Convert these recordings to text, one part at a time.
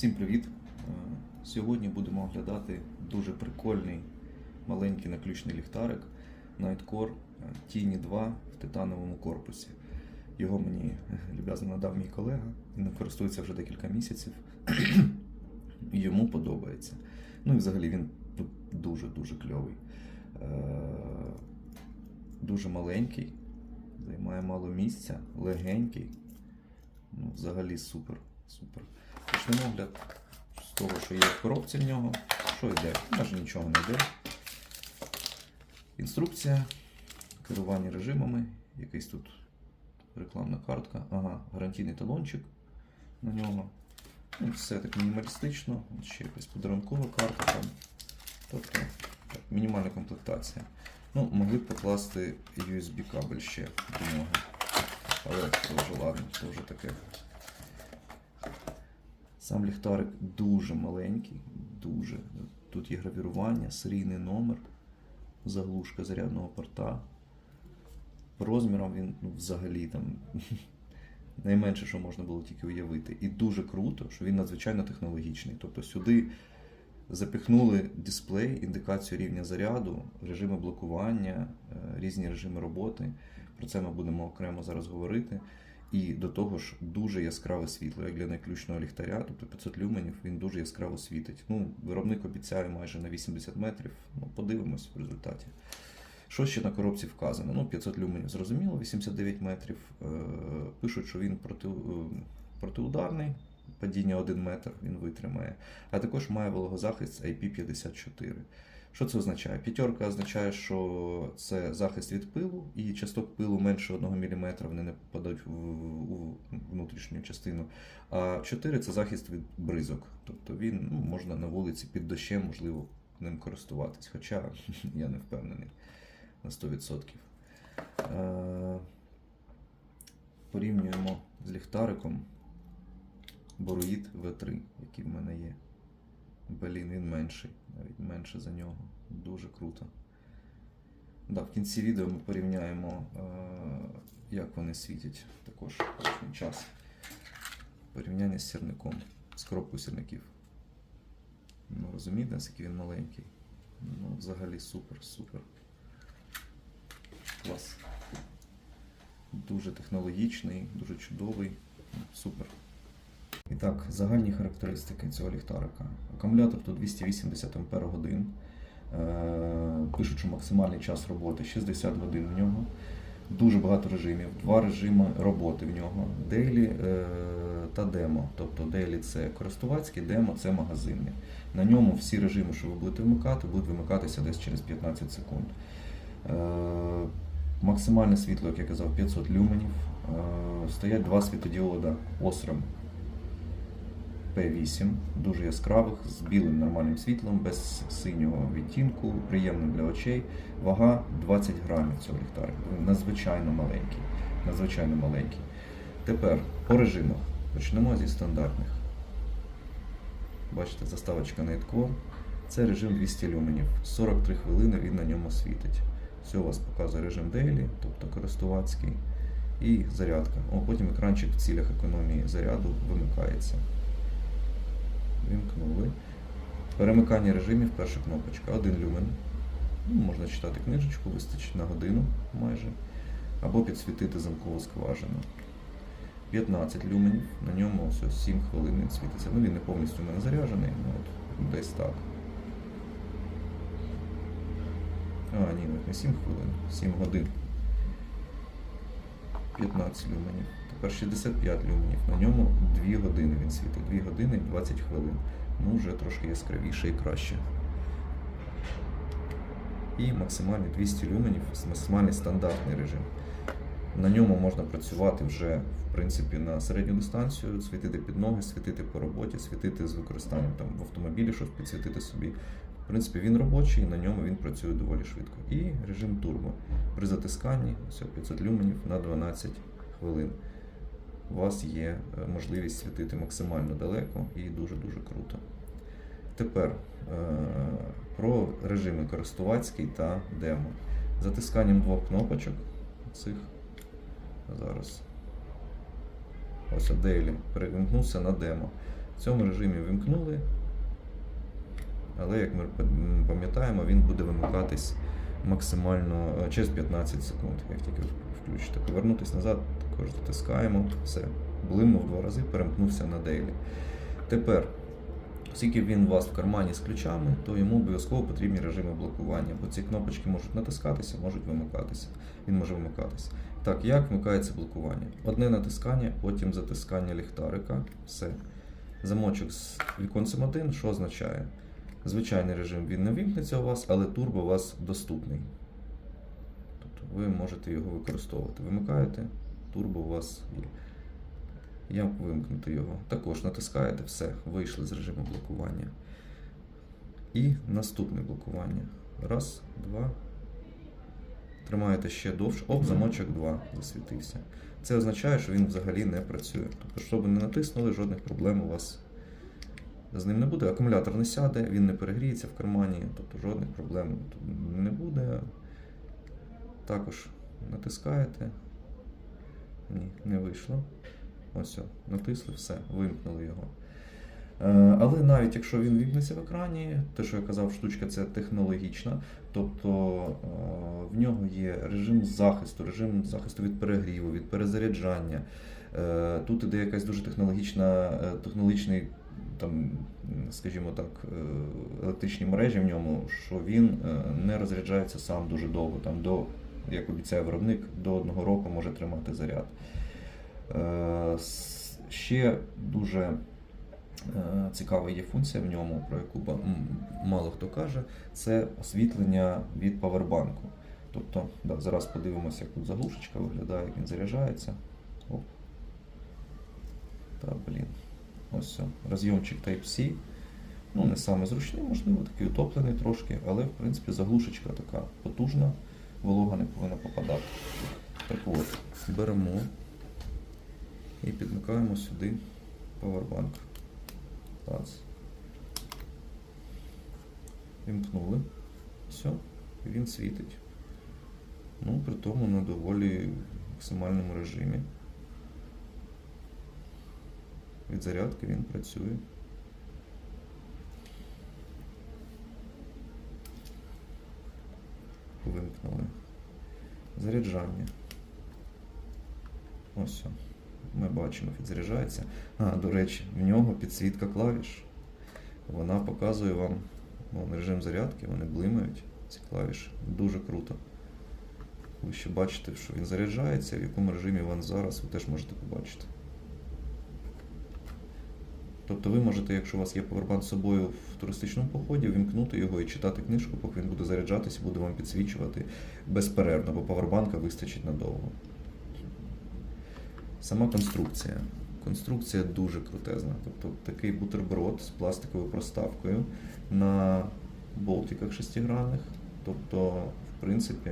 Всім привіт! Е, Сьогодні будемо оглядати дуже прикольний маленький наключний ліхтарик Nightcore Tiny 2 в титановому корпусі. Його мені е, люб'язно надав мій колега, він користується вже декілька місяців. Йому подобається. Ну і взагалі він дуже-дуже кльовий. Е, Дуже маленький, займає мало місця, легенький. Ну, взагалі супер. Супер. Почнемо огляд з того, що є в коробці в нього. Що йде? Майже нічого не йде. Інструкція, керування режимами, якийсь тут рекламна картка, ага, гарантійний талончик на нього. Ну, все так мінімалістично, ще якась подарункова карта там. Тобто так, мінімальна комплектація. Ну, могли б покласти USB кабель ще до нього. Але це вже ладно, це вже таке. Сам ліхтарик дуже маленький, дуже. Тут є гравірування, серійний номер, заглушка зарядного порта. Розміром він ну, взагалі там найменше, що можна було тільки уявити. І дуже круто, що він надзвичайно технологічний. Тобто сюди запихнули дисплей, індикацію рівня заряду, режими блокування, е, різні режими роботи. Про це ми будемо окремо зараз говорити. І до того ж дуже яскраве світло, як для найключного ліхтаря, тобто 500 люменів, він дуже яскраво світить. Ну, виробник обіцяє майже на 80 метрів. Ну, подивимось в результаті. Що ще на коробці вказано? Ну, 500 люменів, зрозуміло, 89 метрів. Е, Пишуть, що він проти, е, протиударний, падіння 1 метр він витримає, а також має вологозахист IP54. Що це означає? П'ятерка означає, що це захист від пилу, і часток пилу менше 1 мм вони не попадають у внутрішню частину. А 4 це захист від бризок. Тобто він ну, можна на вулиці під дощем, можливо, ним користуватись. Хоча я не впевнений на 100%. Е, порівнюємо з ліхтариком Боруїд V3, який в мене є. Блін, він менший, навіть менше за нього. Дуже круто. Да, в кінці відео ми порівняємо, е, як вони світять також час. Порівняння з сірником, з коробкою сірників. Ну, розумієте, наскільки він маленький. Ну, взагалі супер, супер. Клас. Дуже технологічний, дуже чудовий. Супер. І так, загальні характеристики цього ліхтарика. Акумулятор тут 280 Ах. Е, Пишуть, що максимальний час роботи 60 годин в нього. Дуже багато режимів, два режими роботи в нього. Дейлі е, та демо. Тобто дейлі це користувацький, демо це магазинний. На ньому всі режими, що ви будете вмикати, будуть вимикатися десь через 15 секунд. Е, Максимальне світло, як я казав, 500 люменів. Е, Стоять два світодіода Osram P8, дуже яскравих, з білим нормальним світлом, без синього відтінку, приємним для очей. Вага 20 грамів цього ліхтарика. Він надзвичайно маленький. Надзвичайно маленький. Тепер по режимах. Почнемо зі стандартних. Бачите, заставочка Nightcore. Це режим 200 люменів. 43 хвилини він на ньому світить. Все у вас показує режим Daily, тобто користувацький, і зарядка. О, потім екранчик в цілях економії заряду вимикається. Вімкнули. Перемикання режимів, перша кнопочка. Один люмен. Ну, можна читати книжечку, вистачить на годину майже. Або підсвітити замкову скважину. 15 люменів, на ньому ось 7 хвилин він світиться. Ну він не повністю в мене заряджений, ну от десь так. А, ні, не 7 хвилин, 7 годин. 15 люменів. Тепер 65 люменів. На ньому 2 години він світить. 2 години і 20 хвилин. Ну, вже трошки яскравіше і краще. І максимальний 200 люменів, максимальний стандартний режим. На ньому можна працювати вже в принципі на середню дистанцію, світити під ноги, світити по роботі, світити з використанням там в автомобілі, щось підсвітити собі. В принципі, він робочий, на ньому він працює доволі швидко. І режим турбо. При затисканні все, 500 люменів на 12 хвилин. У вас є е, можливість світити максимально далеко і дуже-дуже круто. Тепер е, про режими користувацький та демо. Затисканням двох кнопочок цих зараз. Ось Daily перемкнувся на демо. В цьому режимі вимкнули, але як ми пам'ятаємо, він буде вимикатись максимально е, через 15 секунд, як тільки включите. Повернутись назад, також затискаємо, все. Блимнув два рази, перемкнувся на дейлі. Тепер, оскільки він у вас в кармані з ключами, то йому обов'язково потрібні режими блокування, бо ці кнопочки можуть натискатися, можуть вимикатися. Він може вимикатися. Так, як вмикається блокування? Одне натискання, потім затискання ліхтарика. Все. Замочок з віконцем 1, що означає? Звичайний режим він не вимкнеться у вас, але турбо у вас доступний. Тобто ви можете його використовувати. Вимикаєте, турбо у вас є. Як вимкнути його? Також натискаєте все, вийшли з режиму блокування. І наступне блокування. Раз, два. Тримаєте ще довше. Оп, замочок 2 засвітився. Це означає, що він взагалі не працює. Тобто, що ви не натиснули, жодних проблем у вас з ним не буде. Акумулятор не сяде, він не перегріється в кармані, тобто жодних проблем не буде. Також натискаєте. Ні, не вийшло. Ось, натисли, все, вимкнули його. Е, Але навіть якщо він вімкнеться в екрані, те, що я казав, штучка це технологічна, тобто е, в нього є режим захисту, режим захисту від перегріву, від перезаряджання. Е, Тут іде якась дуже технологічна, технологічний, там, скажімо так, е, електричні мережі в ньому, що він е, не розряджається сам дуже довго, там до, як обіцяє виробник, до одного року може тримати заряд. Е, Ще дуже цікава є функція в ньому, про яку мало хто каже, це освітлення від павербанку. Тобто, да, зараз подивимося, як тут заглушечка виглядає, як він заряджається. Оп. Та, блін. Ось. Розйомчик Type-C. Ну, не саме зручний, можливо, такий утоплений трошки, але в принципі заглушечка така потужна, волога не повинна попадати. Так от, беремо і підмикаємо сюди павербанк. Раз. Вімкнули. Все, він світить. Ну, при тому на доволі максимальному режимі. Від зарядки він працює. Вимкнули. Заряджання. Ось. Ми бачимо, підзаряджається. А, до речі, в нього підсвітка клавіш. Вона показує вам вон, режим зарядки, вони блимають, ці клавіші. Дуже круто. Ви ще бачите, що він заряджається, в якому режимі він зараз, ви теж можете побачити. Тобто ви можете, якщо у вас є повербанк з собою в туристичному поході, вімкнути його і читати книжку, поки він буде заряджатися, буде вам підсвічувати безперервно, бо павербанка вистачить надовго. Сама конструкція. Конструкція дуже крутезна. Тобто такий бутерброд з пластиковою проставкою на болтиках шестигранних. Тобто, в принципі,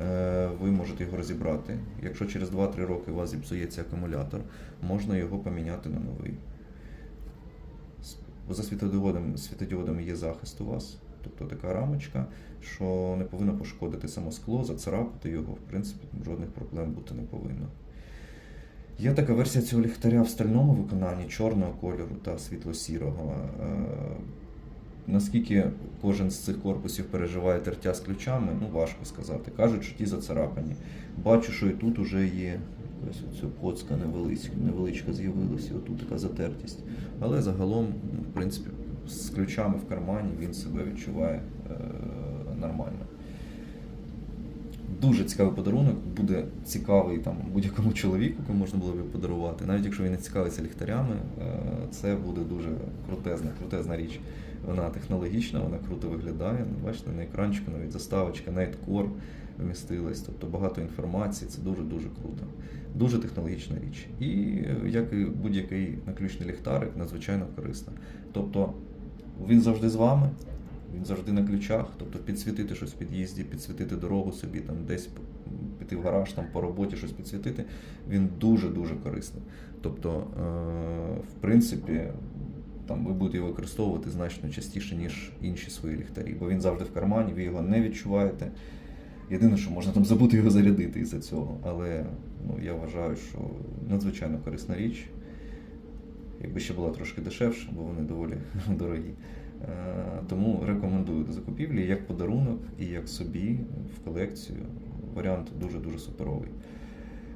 е, ви можете його розібрати. Якщо через 2-3 роки у вас зіпсується акумулятор, можна його поміняти на новий. За світодіодом, світодіодами є захист у вас. Тобто така рамочка, що не повинна пошкодити само скло, зацарапати його, в принципі, жодних проблем бути не повинно. Є така версія цього ліхтаря в стальному виконанні чорного кольору та світло-сірого. Е, Наскільки кожен з цих корпусів переживає тертя з ключами, ну важко сказати. Кажуть, що ті зацарапані. Бачу, що і тут вже є якась оця коцка невеличка, невеличка з'явилася, отут така затертість. Але загалом, ну, в принципі, з ключами в кармані він себе відчуває е, нормально. Дуже цікавий подарунок, буде цікавий там будь-якому чоловіку, кому можна було б подарувати. Навіть якщо він не цікавиться ліхтарями, е, це буде дуже крутезна, крутезна річ. Вона технологічна, вона круто виглядає. Ну, Бачите, на екранчику навіть заставочка, Nightcore вмістилась, тобто багато інформації, це дуже-дуже круто. Дуже технологічна річ. І е, як і будь-який наключний ліхтарик, надзвичайно корисна. Тобто він завжди з вами, він завжди на ключах, тобто підсвітити щось в під'їзді, підсвітити дорогу собі, там десь піти в гараж, там по роботі щось підсвітити, він дуже-дуже корисний. Тобто, е, в принципі, там ви будете його використовувати значно частіше, ніж інші свої ліхтарі, бо він завжди в кармані, ви його не відчуваєте. Єдине, що можна там забути його зарядити із-за цього. Але ну, я вважаю, що надзвичайно корисна річ. Якби ще була трошки дешевша, бо вони доволі дорогі. Е, Тому рекомендую до закупівлі як подарунок і як собі в колекцію. Варіант дуже-дуже суперовий.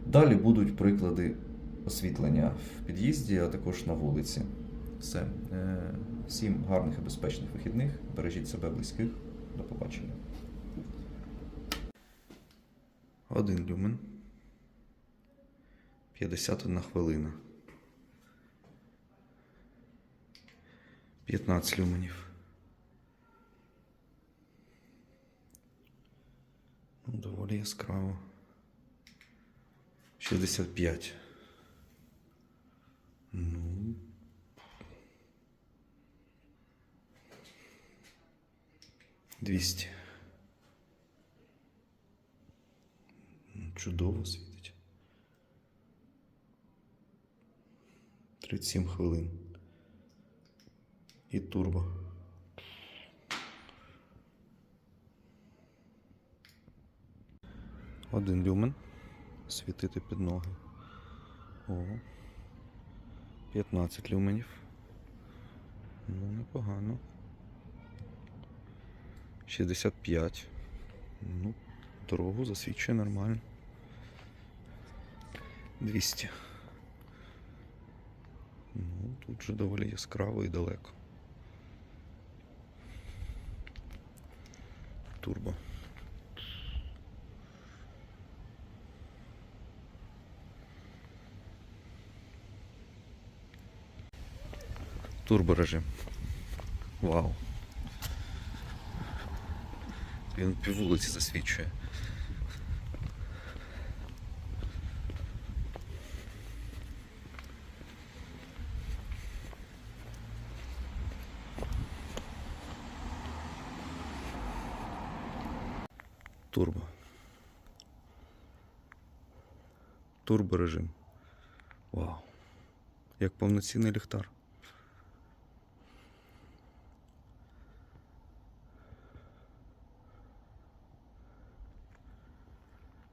Далі будуть приклади освітлення в під'їзді, а також на вулиці. Все. Е, Всім гарних і безпечних вихідних. Бережіть себе близьких. До побачення. Один люмен. 51 хвилина. 15 люменів. Ну, доволі яскраво. 65. Ну. Двісті. Ну, Чудово світить. 37 хвилин. І турбо. Один люмен. Світити під ноги. О. 15 люменів. Ну, непогано. 65. Ну, дорогу засвідчує нормально. 200. Ну, тут вже доволі яскраво і далеко. Турбо. Турборежим. Вау. Він пів вулиці засвічує. Турбо. Турборежим. Вау. Як повноцінний ліхтар.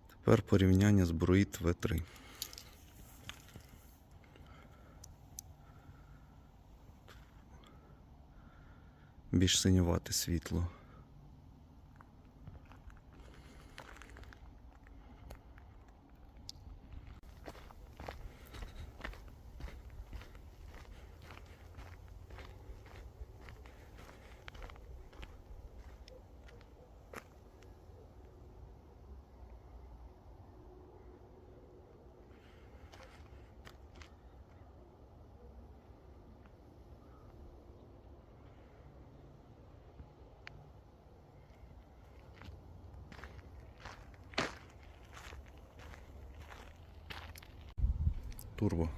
Тепер порівняння з Bruit V3. Більш синювате світло. Турбо.